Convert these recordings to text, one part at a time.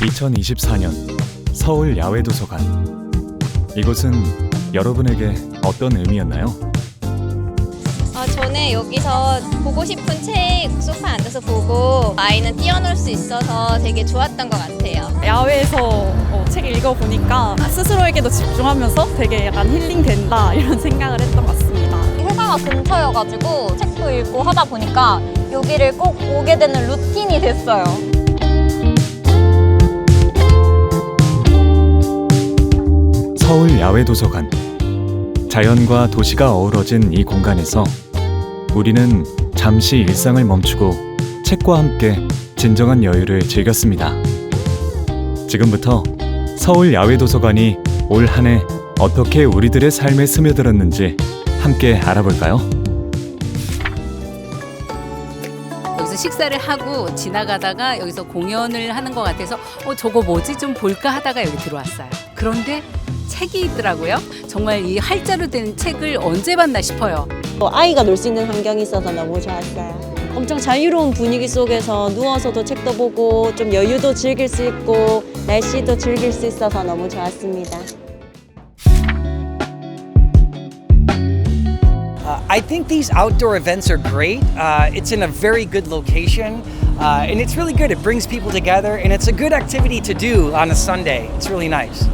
2024년 서울 야외 도서관. 이곳은 여러분에게 어떤 의미였나요? 어, 저는 여기서 보고 싶은 책 소파에 앉아서 보고 아이는 뛰어놀 수 있어서 되게 좋았던 것 같아요. 야외에서 어, 책 읽어보니까 스스로에게도 집중하면서 되게 약간 힐링된다 이런 생각을 했던 것 같습니다. 회사가 근처여가지고 책도 읽고 하다 보니까 여기를 꼭 오게 되는 루틴이 됐어요. 서울 야외 도서관. 자연과 도시가 어우러진 이 공간에서 우리는 잠시 일상을 멈추고 책과 함께 진정한 여유를 즐겼습니다. 지금부터 서울 야외 도서관이 올 한 해 어떻게 우리들의 삶에 스며들었는지 함께 알아볼까요? 여기서 식사를 하고 지나가다가 여기서 공연을 하는 것 같아서 어 저거 뭐지 좀 볼까 하다가 여기 들어왔어요. 그런데 책이 있더라고요. 정말 이 할자로 된 책을 언제 봤나 싶어요. 또 아이가 놀 수 있는 환경이 있어서 너무 좋았어요. 엄청 자유로운 분위기 속에서 누워서도 책도 보고 좀 여유도 즐길 수 있고 날씨도 즐길 수 있어서 너무 좋았습니다. Uh, I think these outdoor events are great. Uh, it's in a very good location, uh, and it's really good. It brings people together, and it's a good activity to do on a Sunday. It's really nice.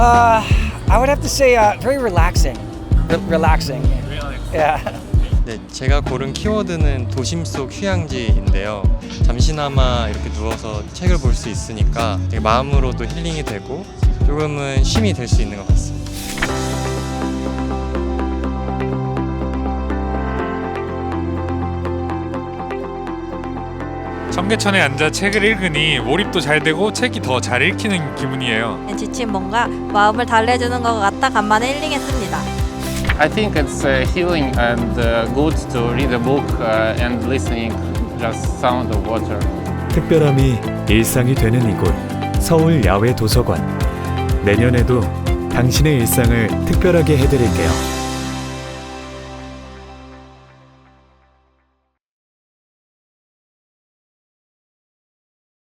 Uh, I would have to say uh, very relaxing. Re- relaxing. Yeah. 네, 제가 고른 키워드는 도심 속 휴양지인데요. 잠시나마 이렇게 누워서 책을 볼 수 있으니까 되게 마음으로도 힐링이 되고 조금은 쉼이 될 수 있는 것 같습니다. 청계천에 앉아 책을 읽으니 몰입도 잘 되고 책이 더 잘 읽히는 기분이에요. 지친 뭔가 마음을 달래주는 것 같아 간만에 힐링했습니다. I think it's uh, healing and uh, good to read a book uh, and listening just sound of water. 특별함이 일상이 되는 이곳 서울 야외 도서관 내년에도 당신의 일상을 특별하게 해드릴게요.